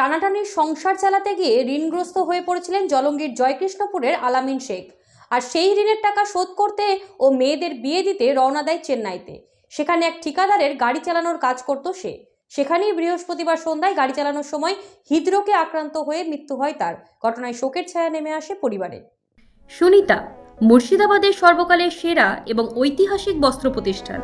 টানাটানির সংসার চালাতে গিয়ে ঋণগ্রস্ত হয়ে পড়েছিলেন জলঙ্গির জয়কৃষ্ণপুরের আলামিন শেখ। আর সেই ঋণের টাকা শোধ করতে ও মেয়েদের বিয়ে দিতে রওনা দেয় চেন্নাইতে। সেখানে এক ঠিকাদারের গাড়ি চালানোর কাজ করত সে। সেখানেই বৃহস্পতিবার সন্ধ্যায় গাড়ি চালানোর সময় হৃদরোগে আক্রান্ত হয়ে মৃত্যু হয় তার। ঘটনায় শোকের ছায়া নেমে আসে পরিবারে। সুনিতা, মুর্শিদাবাদের সর্বকালের সেরা এবং ঐতিহাসিক বস্ত্র প্রতিষ্ঠান।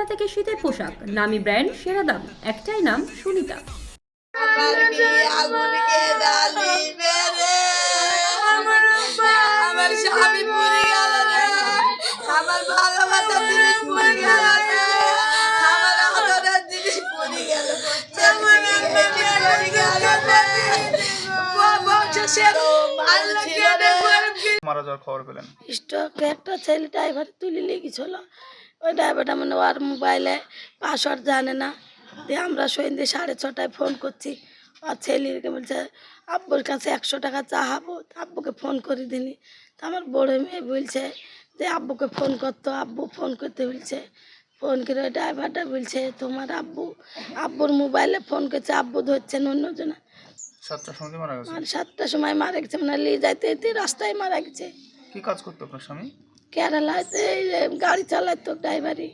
বিয়ের থেকে শীতের পোশাক। নামি ব্র্যান্ড সেরা দাম। একটাই নাম সুনিতা। মারা। যাওয়ার খবর পেলেন। স্টক একটা ছেলে ড্রাইভার তুলে লেগেছিল ওই ড্রাইভারটা মানে ওর মোবাইলে পাসওয়ার্ড জানে না। দিয়ে আমরা সন্ধ্যে সাড়ে ছটায় ফোন করছি। আর ছেলেকে বলছে আব্বুর কাছে একশো টাকা চাহাবো আব্বুকে ফোন করে দিনি তা আমার বড় মেয়ে বলছে যে আব্বুকে ফোন করতো আব্বু ফোন করতে বলছে ফোন করে ওই ড্রাইভারটা বলছে তোমার আব্বু আব্বুর মোবাইলে ফোন করছে আব্বু ধরছেন অন্যজনা সাতটার সময় মারা গেছে? আর সাতটার সময় মারা গেছে মানে নিয়ে যাইতে রাস্তায় মারা গেছে। কি কাজ করতো আপনার স্বামী? কেরালাতে গাড়ি চালাতো ড্রাইভারি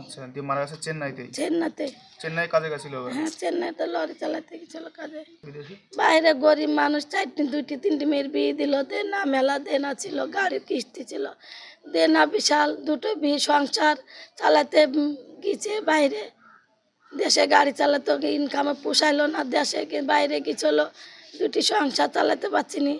আচ্ছা দিয়ে মারা গেছে চেন্নাইতেই? চেন্নাতে চেন্নাই কাজে গেছিল হ্যাঁ চেন্নাইতে লরি চালাতে গেছিল কাজে। বাইরে গরিব মানুষ চারটি দুইটি তিনটি মেয়ের বিয়ে দিল। দেনা মেলা দেনা ছিল গাড়ির কিস্তি ছিল। দেনা বিশাল দুটো বিয়ে সংসার চালাতে গিয়েছে বাইরে। দেশে গাড়ি চালাতে ইনকামে পোষাইলো না দেশে বাইরে গেছিল দুটি সংসার চালাতে পারছি নি।